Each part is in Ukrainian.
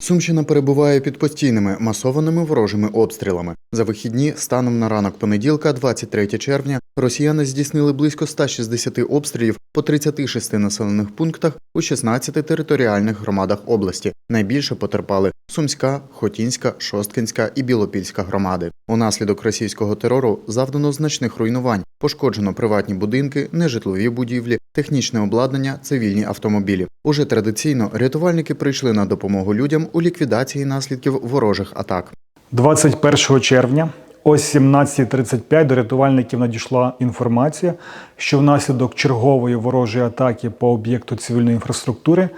Сумщина перебуває під постійними масованими ворожими обстрілами. За вихідні, станом на ранок понеділка, 23 червня, росіяни здійснили близько 160 обстрілів по 36 населених пунктах у 16 територіальних громадах області. Найбільше потерпали Сумська, Хотінська, Шосткинська і Білопільська громади. Унаслідок російського терору завдано значних руйнувань. Пошкоджено приватні будинки, нежитлові будівлі, технічне обладнання, цивільні автомобілі. Уже традиційно рятувальники прийшли на допомогу людям у ліквідації наслідків ворожих атак. 21 червня о 17.35 до рятувальників надійшла інформація, що внаслідок чергової ворожої атаки по об'єкту цивільної інфраструктури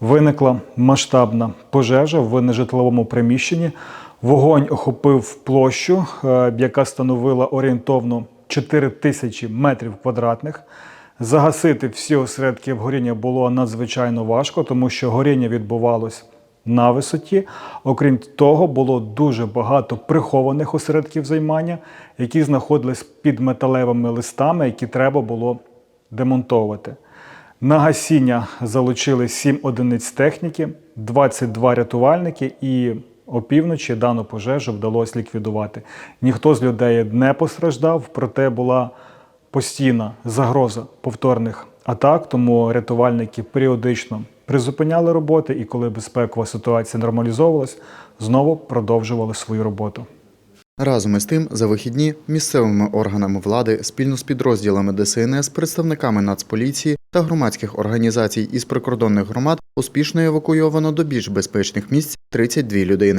виникла масштабна пожежа в нежитловому приміщенні. Вогонь охопив площу, е, яка становила орієнтовно 4 тисячі метрів квадратних. Загасити всі осередки горіння було надзвичайно важко, тому що горіння відбувалось на висоті. Окрім того, було дуже багато прихованих осередків займання, які знаходились під металевими листами, які треба було демонтовувати. На гасіння залучили 7 одиниць техніки, 22 рятувальники і опівночі дану пожежу вдалося ліквідувати. Ніхто з людей не постраждав, проте була постійна загроза повторних атак, тому рятувальники періодично призупиняли роботи і коли безпекова ситуація нормалізовувалась, знову продовжували свою роботу. Разом із тим, за вихідні місцевими органами влади спільно з підрозділами ДСНС, представниками Нацполіції та громадських організацій із прикордонних громад успішно евакуйовано до більш безпечних місць 32 людини.